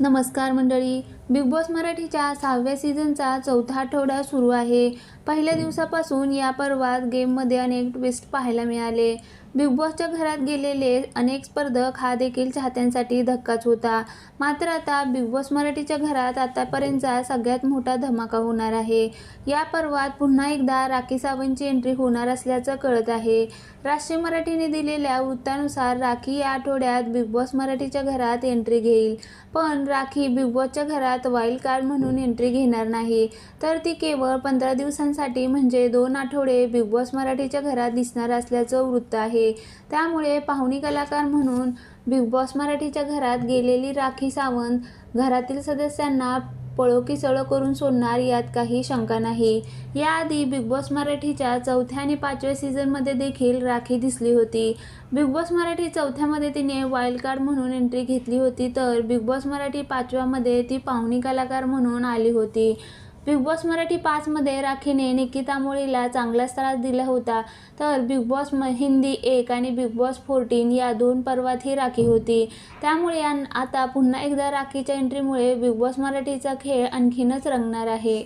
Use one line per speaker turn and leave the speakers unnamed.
नमस्कार मंडळी big boss मराठीच्या सहाव्या सीझनचा चौथा आठवडा सुरू आहे. पहिल्या दिवसापासून या पर्वात गेममध्ये अनेक ट्विस्ट पाहायला मिळाले. बिग बॉसच्या घरात गेलेले अनेक स्पर्धक हा देखील चाहत्यांसाठी धक्काच होता. मात्र आता बिग बॉस मराठीच्या घरात आतापर्यंतचा सगळ्यात मोठा धमाका होणार आहे. या पर्वात पुन्हा एकदा राखी सावंतची एंट्री होणार असल्याचं कळत आहे. राष्ट्रीय मराठीने दिलेल्या वृत्तानुसार राखी या आठवड्यात बिग बॉस मराठीच्या घरात एंट्री घेईल. पण राखी बिग बॉसच्या घरात वाईल्ड कार्ड म्हणून एंट्री घेणार नाही. तर ती केवळ पंधरा दिवसांसाठी म्हणजे दोन आठवडे बिग बॉस मराठीच्या घरात दिसणार असल्याचं वृत्त आहे. त्यामुळे पाहुणी कलाकार म्हणून बिग बॉस मराठीच्या घरात गेलेली राखी सावंत घरातील सदस्यांना पळो की सळो करून सोडणार यात काही शंका नाही. याआधी बिग बॉस मराठीच्या चौथ्या आणि पाचव्या सीझनमध्ये देखील राखी दिसली होती. बिग बॉस मराठी चौथ्यामध्ये तिने वाईल्ड कार्ड म्हणून एंट्री घेतली होती तर बिग बॉस मराठी पाचव्यामध्ये ती पाहुणी कलाकार म्हणून आली होती. बिग बॉस मराठी पाचमध्ये राखीने निकिता मोळीला चांगलाच त्रास दिला होता. तर बिग बॉस म हिंदी एक आणि बिग बॉस फोर्टीन या दोन पर्वात ही राखी होती. त्यामुळे आता पुन्हा एकदा राखीच्या एंट्रीमुळे बिग बॉस मराठीचा खेळ आणखीनच रंगणार आहे.